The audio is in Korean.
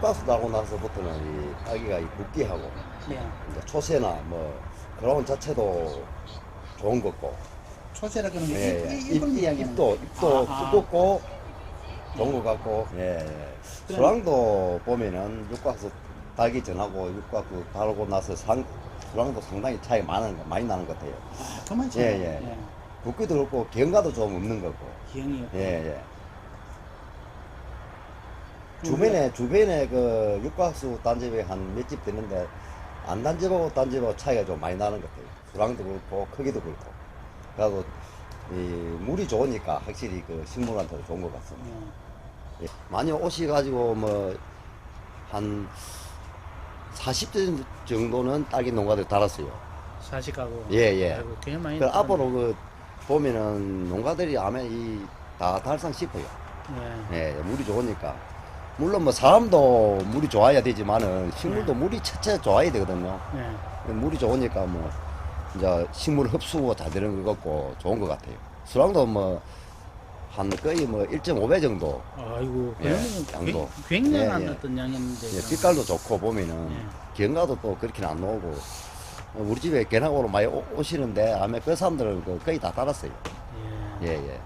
육각수 나고 나서부터는 이 딸기가 이 굵기하고 네. 이제 초세나 뭐 그라운 자체도 좋은 거고 초세라 예, 게 예. 이- 이- 입, 입을 이야기하는 입도 입도 아, 아. 두껍고 좋은 거 같고 예, 예. 그럼- 수랑도 보면은 육각수 달기 전하고 육각수 달고 나서 상 수랑도 상당히 차이 많은 거 많이 나는 것 같아요. 아, 그만 쳐. 예, 예. 굵기도 그렇고 견과도 좀 없는 거고 기형이 예, 예. 음, 주변에 주변에 그 육각수 단집이 한 몇 집 되는데 안 단집하고 단집하고 차이가 좀 많이 나는 것 같아요. 수랑도 그렇고 크기도 그렇고. 그래서 이 물이 좋으니까 확실히 그 식물한테 좋은 것 같습니다. 예. 예. 많이 오셔가지고 뭐한 40대 정도는 딸기 농가들 달았어요. 사식하고. 예, 예. 아이고, 많이. 그. 앞으로 그 보면은 농가들이 아마 이 다 달상 싶어요. 예. 예, 물이 좋으니까. 물론 뭐 사람도 물이 좋아야 되지만은 식물도 물이 첫째 좋아야 되거든요. 예. 물이 좋으니까 뭐 이제 식물 흡수가 잘 되는 것 같고 좋은 것 같아요. 수랑도 뭐 한 거의 뭐 1.5배 정도 아이고, 예, 양도. 굉- 굉장한 예, 예. 어떤 양이었는데. 예, 빛깔도 좋고 보면은 예. 견과도 또 그렇게는 안 나오고 어, 우리 집에 견학으로 많이 오, 오시는데 아마 그 사람들은 그 거의 다 따랐어요. 예. 예, 예.